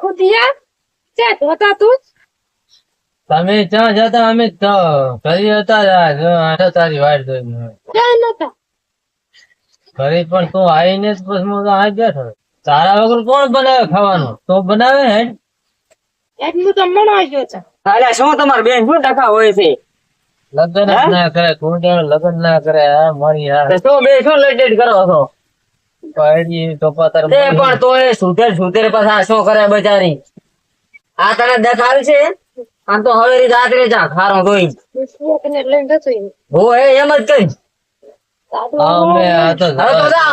ખુદિયા? ચા ધોતા તું તમે ક્યાં જતા? અમે તો ઘરે હતા જ આ તારી વાટ જોઈને. ક્યાં નતા ઘરે પણ તું આવીને જ પછી હું આ બેઠો. તારા વગર કોણ બનાવે ખાવાનું? તો બનાવે હે? એટલું તો મણાવ્યો છે. અલ્યા શું તમારે બેન શું ટકા હોય છે? લગ્ન ના કરે કુંડાળ લગ્ન ના કરે. આ મારી આ તો બે શું લેટેડ કરો છો? પણ તો એ સુધેર સુધેર પાછા શું કરે બચારી આ તને દેખાડ છે? આમ તો હવે રાત્રે જા ખારો ધોઈ. હો? એ એમ જ કઈ બે છોકરા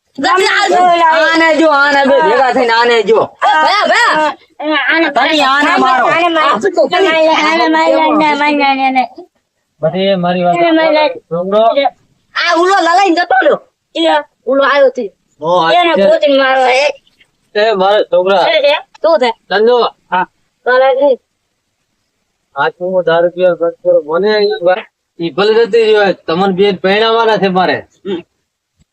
આને જો આને બે ભેગા થઈને આને જો. આને મારો. બધી મારી વાત આ ઉલો જતો રહ્યો. ઉલો આવ્યો. એને મારો હે. મારો છોકરા. શું છે? આજ હું દારૂ પીવા મને ઈ ભલે જતી રહી તમને બે પહેણાવાના છે મારે.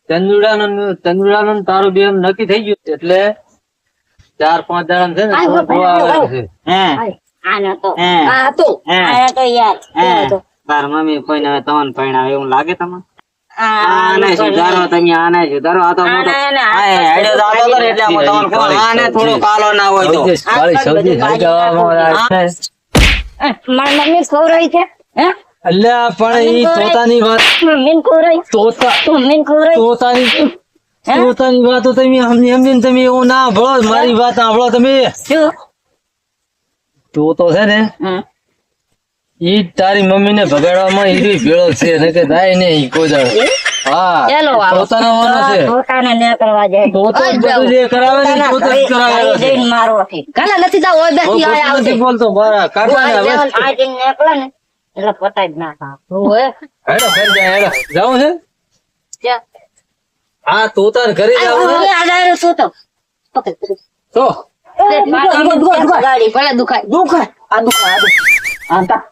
ચંદુડાનું ને- તારું બેન નક્કી થઈ ગયું એટલે ચાર પાંચ દાડા છે ને આય, આવે છે. હે. તો. આ હતું. હે. તો યાર. તાર મમ્મી કોઈને હવે તમને પરણાવે એવું લાગે તમને? આને સુધારો તમે આને સુધારો આ તો મોટો હેડ્યો તો આવતો ને એટલે આમાં તમને કહું, આને થોડો કાલો ના હોય તો. કાળી સૌથી હલગાવામાં આવે છે. મારી મમ્મી ખવડાવી છે. હે? અલ્યા પણ એ તોતાની વાત મમ્મીને ખવડાવી તોતા મમ્મીને ખવડાવી તોતાની તોતાની વાતો તમે સમજી સમજીને તમે એવું ના મારી વાત સાંભળો તમે. તોતો તો તો છે ને ઈ તારી મમ્મી ને ભગાડવામાં ઈ ભેળો છે ને કે થાય ને ઈ કોઈ હા વાનો છે. પોતાને ન કરવા જાય. તોતો બધું જે કરાવે ને જ જઈને નથી જાવ બેસી નથી બોલતો બરા કાઢવા આ જઈને નીકળે ને. એટલે પતાઈ જ ના હેડો ઘરે જાય, હેડો. જાઉં છે. હા તાર ઘરે જાઉં છે? પકડ. તો? ગાડી ભલે દુખાય. દુખાય આ દુખાય. આ દુખાય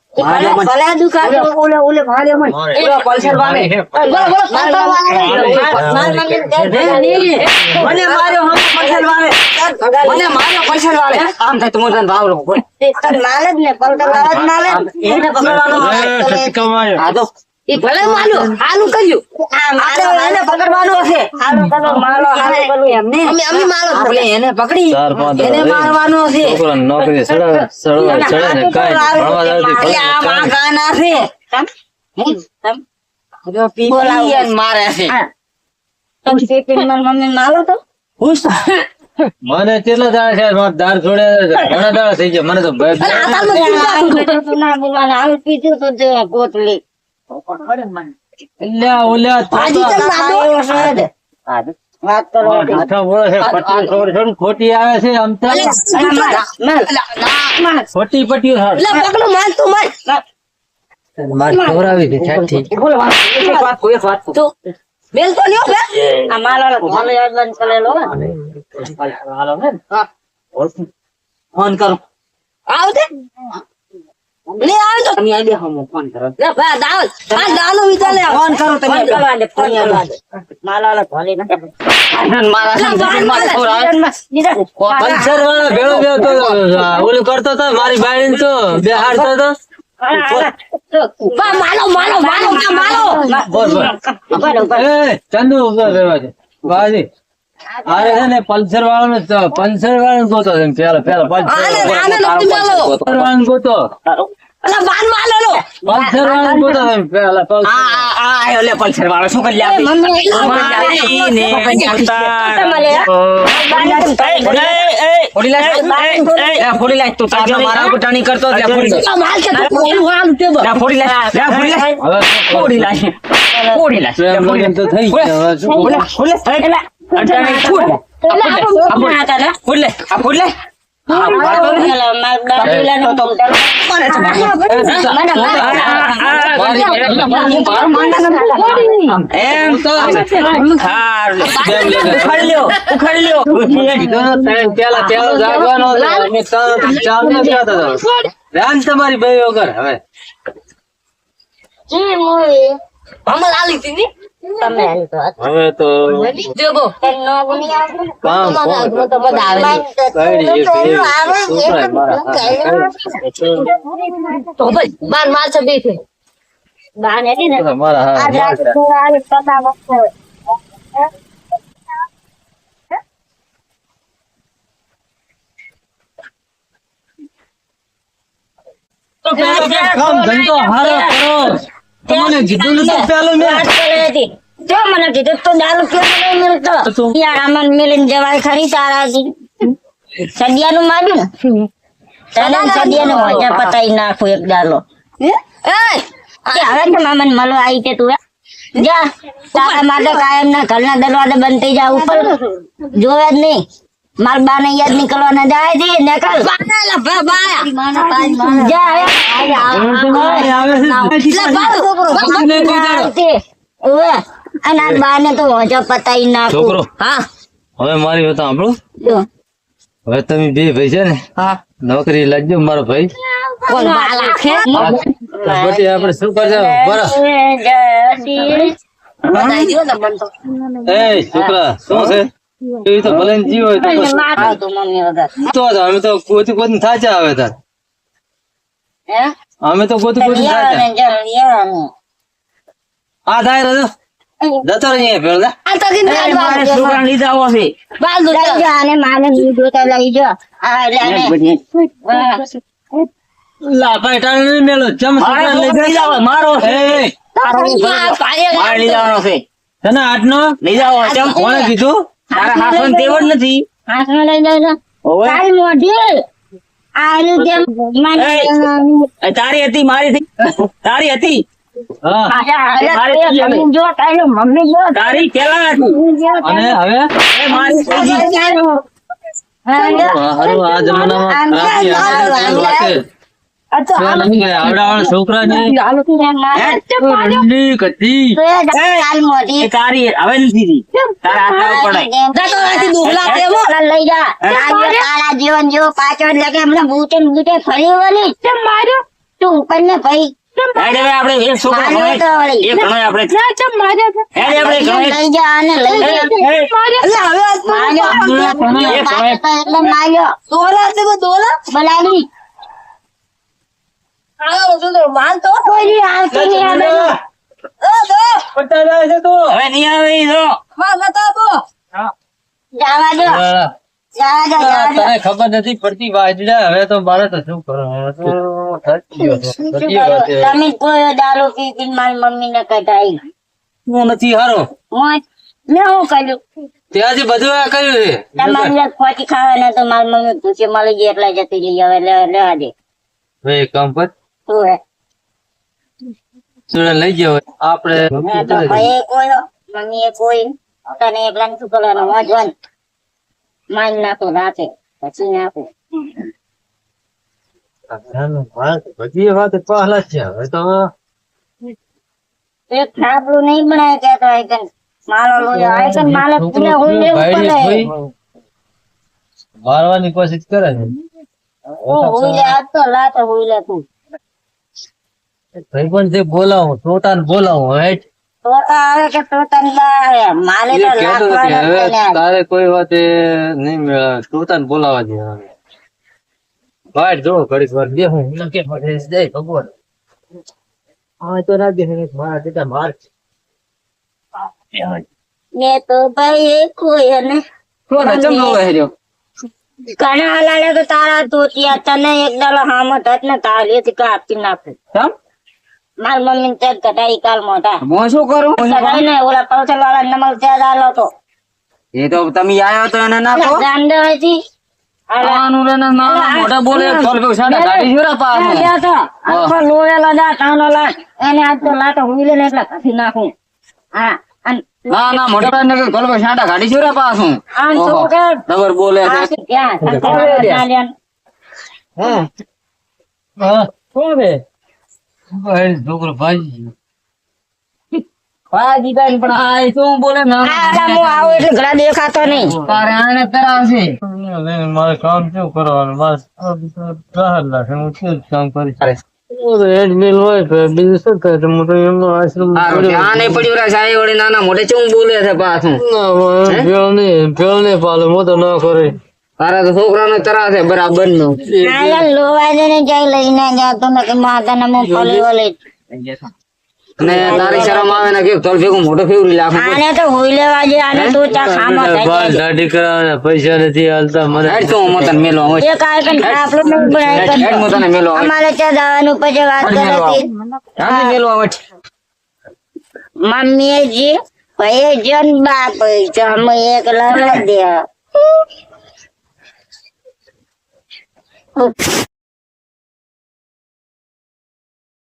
મારી જ ને પલટા લાવે જ પકડવાનો એ, ભલે માલ્યો હાલું કર્યું. આપણે એને પકડવાનો છે. હાલું કરો માલો હાલું કરવું એમને અમે અમે માલો જ એને પકડી એને મારવાનો છે. છોકરાને નોકરી સડે સડવા ચડે ને કાંઈ ભણવા જાવતી આ માં છે. જો પીપી મારે છે. તમે ટિફિનમાં મમ્મી માલો તો? ખુશ મને કેટલા દાડા છે દાર દાળ ઘણા દાડા થઈ ગયા. મને તો ના બોલવાના હાલ પીધું તો ગોતલી. છે છે છે ખોટી આવે છે ખોટી પટ્યું હા. ફોન કરો આવતે લે આવ તો. તમે આઈ બેહો હું ફોન કરો. લે ભા દાલ આ દાલો વિચાર લે. ફોન કરો તમે. કરવા દે ફોન કરવા દે માલો ભલે ના. મારા સંબંધી પલ્સર વાળો ભેળો ભેળો તો ઓલું કરતો મારી બાઈ તો બેહાડતો હતો માલો માલો માલો માલો. બોલ બોલ ઊભા રહો, ઊભા રહો. એ ચંદુ ઊભો રહેવા દે. બાજી. અરે છે ને પલ્સર વાળો ને પલ્સર વાળો ગોતો પેલા પેલા પેલો આને આને પલ્સર વાળો ગોતો. અલા બાનમાં લે લો પલ્સર વાળા બોલો પેલા પલ્સર. આ આ આ આયો લે પલ્સર વાળો શું કરી આપી મમ્મી, મમ્મી ને ઉતાર. તમારે ફોડી લાય. ફોડી લાય. તું તારના મારા ઉપર કરતો લે, ફોડી માલ છે તો કોણ વાળ તે લે, ફોડી લાય. લે, ફોડી લાય. ફોડી લાય. ફોડી લાય. ફોડી તો થઈ ફોડી શું. ફોડી લાય. એટલે, અટાણે ફોડી એટલે આ ફોડી લાય. આ ફોડી લાય. ધ્યાન તમારી બે વગર હવે હતી હાલી તો હવે તો જોબો નો બની આવે કામ કોણ તો બધા આવે. તો ભાઈ બાર માર છે બેઠે બાર ને ને કઈ મારા આ હાથ રાત થોડા આવે પતા વખત કામ ધંધો હારો કરો. તમને કીધું નતું પેલું મેં. વાત કરે હતી. જો મને કીધું તો દારૂ કેમ નહીં મળતો? યાર આમાં મિલીને જવાય ખરી તારાથી સદિયાનું માર્યું ને? તને સદિયાનું હોય પતાઈ નાખું એક દાલો. એ કે હવે તો મામન મળવા આવી તે તું જા. તારા માટે કાયમ ના ઘરના દરવાજા બંધ થઈ જા ઉપર જોવે જ નહીં. માર બા ને યાદ નીકળવાના જાય છે નીકળ. જા હવે. અને આ બા ને તો હોજો પતાઈ નાખું. છોકરો. હા. હવે મારી વાત સાંભળો. જો. હવે તમે બે ભાઈ છે ને હા. નોકરી લાગજો મારો ભાઈ. કોણ બાલા છે? આપણે શું કરજો બરાબર ને. એ છોકરા શું છે? એવી તો ભલે જીવ હોય તો તો મમ્મી વગર. તો જ અમે તો ગોતી ગોતી થાચા આવે તાર. અમે તો ગોતી ગોતી થાચા. યાર, યાર, યાર. આ થાય રજો જતો રહી અહીંયા ભેળ આ તો કીધું એ, આ મારે બાજુ. છોકરાને લીધા આવો છે. લઈ જા. અને લઈ. લા ભાઈ મેલો? છોકરા લઈ મારો તારો છે. તને આવો, કોણે કીધું? તારા હાથમાં તેવડ નથી. હાથમાં લઈ જા, જા. તારી મોઢી. તારી હતી મારી હતી. તારી હતી. જો, તારી જો. હતી અને હવે? એ મારી જો. આ જમાનામાં જીવન જેવો પાછો એટલે કે બૂટે બૂટે ફરી વળી. તું ઉપર ને ભાઈ. હેડ તો જા જા. તો. કોઈ આવતી નહીં જાય છે તું. હવે નહીં આવે ઈ જો. જવા દો. તને ખબર નથી પડતી વાજડા હવે તો મારે તો શું ગયો કરો? તમે કોઈ દારૂ પી મારી મમ્મી ને કઢાઈ. હું નથી હારો. મેં શું કર્યું? તે આજે બધું આ કર્યું છે. તમારી ખોટી ખાવાના તો મારી મમ્મી પૂછે મળી ગઈ એટલે જતી રહી હવે લે- લેવા દે. ભાઈ કામ પર સુડે લઈ જાવ આપણે તો ભાઈ એ કોઈ મમ્મી કોઈ તને એકલા શું કરવાનું? વાંચવાનું મારી નાખો રાતે પછી નાખો બધી વાત પહેલા જ છે. હવે તો એક થાપડું નહીં હોય માલો લોયો માલે પૂરે હોય ભાઈ મારવાની કોશિશ કરે છે. હું હોય લે આજ તો લાતો હોય લે તું. ભાઈ પણ જે બોલાવું ટોટાને બોલાવું હેઠ તો. તારે કોઈ વાતે નહીં ટોટાને બોલાવા દે હવે. બહાર જો ઘડીક વાર બે હું નકે પડે જય ભગવાન. હા તો ના દે મારા માર ને તો ભાઈ કોઈ ને હતા? ચમ નવો હેર્યો? કણા હલાડે તો તારા તોતિયા તને એક દાડો હામત હત ને તાળી કાપી નાખે. કેમ માર મમ્મી ને ચેક ઘટાડી કાલ મોટા હું શું કરું? સગાઈ ને ઓલા પલસર વાળા નમલ ચેક આલો તો. એ તો તમે આયો તો એને ના કહો. ગાંડો હતી આનું રે ના બોલે થોલ ભેગું સાડા કાઢી શું પાછું આખો લોયેલો દા તાનો લાટ એને આજ તો લાટો હુઈ ને એટલે કાપી નાખું. હા અન ના ના મોટા ને થોલ ભેગું સાડા આમ તો કે બોલે છે. ક્યાં? ચાલ્યા હા. કોણ ભાઈ છોકરો ભાજી બેન પણ આ શું બોલે ના? હું આવું એટલે ઘણા દેખાતો નહીં. તારે આને કરાવશે. મારે કામ શું કરવાનું? મારે બહાર લાગે હું શું કામ કરીશ એડમિલ હોય તો બીજું શું થાય હું તો એમનો આશ્રમ હારું, પડ્યું. રે સાહેબ નાના મોટે ચું બોલે છે પાછું. પેલ નહીં ભેળ નહીં પાલે હું તો ના કરે. તારા તો છોકરાને તરા છે બરાબર નો. આલા લોવા જઈને જાય લઈને જાતો ને કે માતાને હું ફલી વળી અને તારી શરમ આવે ને કે થોલ ભેગું મોઢું ફેવરી લાખું આને તો હોઈ લેવા જે આને તો ચા ખામો થઈ જાય દાઢી પૈસા નથી હાલતા મને હેડ તો હું તને મેલો હવે એક આય કન આપણું બનાય હેડ હેડ હું તને મેલો હવે અમારે ત્યાં જવાનું પછી વાત હેડ મેલો કરી હેડ મેલો હવે મમ્મી જી ભાઈ જન બાપ જમ એકલા દે Oh.